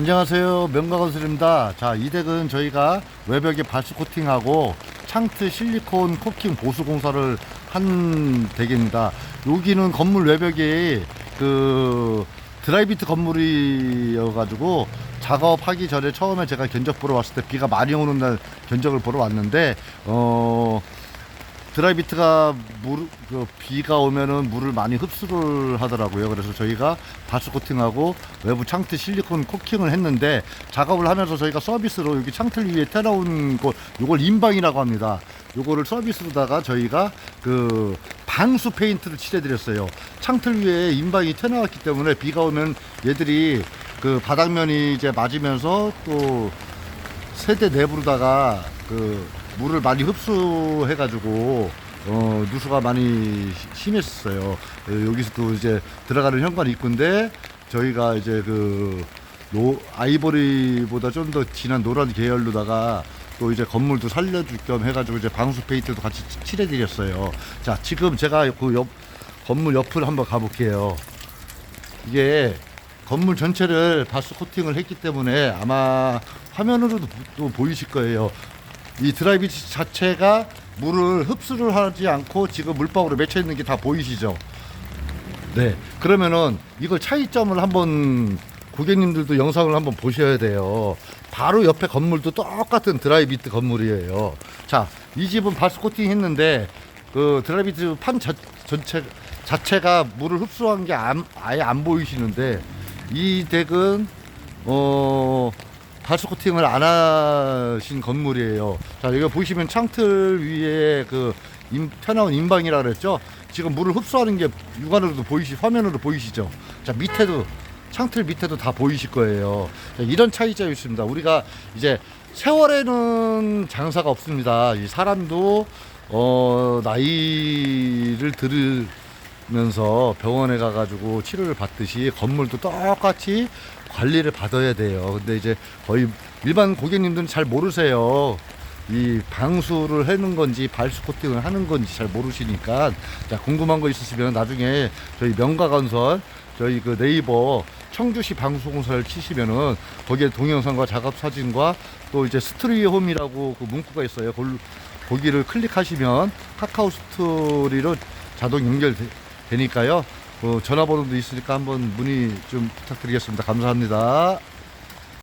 안녕하세요. 명가건설입니다. 자 이 덱은 저희가 외벽에 발수 코팅하고 창트 실리콘 코킹 보수 공사를 한 덱입니다. 여기는 건물 외벽이 그 드라이비트 건물이어 가지고 작업하기 전에 처음에 제가 견적 보러 왔을 때 비가 많이 오는 날 견적을 보러 왔는데 어 드라이비트가 물, 그 비가 오면은 물을 많이 흡수를 하더라고요. 그래서 저희가 바스 코팅하고 외부 창틀 실리콘 코킹을 했는데 작업을 하면서 저희가 서비스로 여기 창틀 위에 태워온 곳, 요걸 인방이라고 합니다. 요거를 서비스로다가 저희가 그 방수 페인트를 칠해드렸어요. 창틀 위에 인방이 튀어나왔기 때문에 비가 오면 얘들이 그 바닥면이 이제 맞으면서 또 세대 내부로다가 그 물을 많이 흡수해가지고 어 누수가 많이 시- 심했었어요. 어, 여기서 또 이제 들어가는 현관 입구인데 저희가 이제 그 노, 아이보리보다 좀 더 진한 노란 계열로다가 또 이제 건물도 살려줄 겸 해가지고 이제 방수 페인트도 같이 치- 칠해드렸어요. 자 지금 제가 그 옆 건물 옆을 한번 가볼게요. 이게 건물 전체를 바스 코팅을 했기 때문에 아마 화면으로도 보- 또 보이실 거예요. 이 드라이브 자체가 물을 흡수를 하지 않고 지금 물방울에 맺혀 있는 게 다 보이시죠? 네. 그러면은 이걸 차이점을 한번 고객님들도 영상을 한번 보셔야 돼요. 바로 옆에 건물도 똑같은 드라이비트 건물이에요. 자, 이 집은 바스 코팅 했는데 그 드라이비트 판 자, 전체 자체가 물을 흡수한 게 안- 아예 안 보이시는데 이 덱은 어 바스 코팅을 안 하신 건물이에요. 자, 여기 보시면 창틀 위에 그 임, 튀어나온 인방이라 그랬죠? 지금 물을 흡수하는 게 육안으로도 보이시, 화면으로 보이시죠? 자, 밑에도, 창틀 밑에도 다 보이실 거예요. 자, 이런 차이점이 있습니다. 우리가 이제 세월에는 장사가 없습니다. 이 사람도, 어, 나이를 들으 면서 병원에 가가지고 치료를 받듯이 건물도 똑같이 관리를 받아야 돼요. 근데 이제 거의 일반 고객님들은 잘 모르세요. 이 방수를 하는 건지 발수 코팅을 하는 건지 잘 모르시니까 자 궁금한 거 있으시면 나중에 저희 명가 건설 저희 그 네이버 청주시 방수공사를 치시면은 거기에 동영상과 작업 사진과 또 이제 스토리 홈이라고 그 문구가 있어요. 거기- 거기를 클릭하시면 카카오 스토리로 자동 연결 되니까요. 어, 전화번호도 있으니까 한번 문의 좀 부탁드리겠습니다. 감사합니다.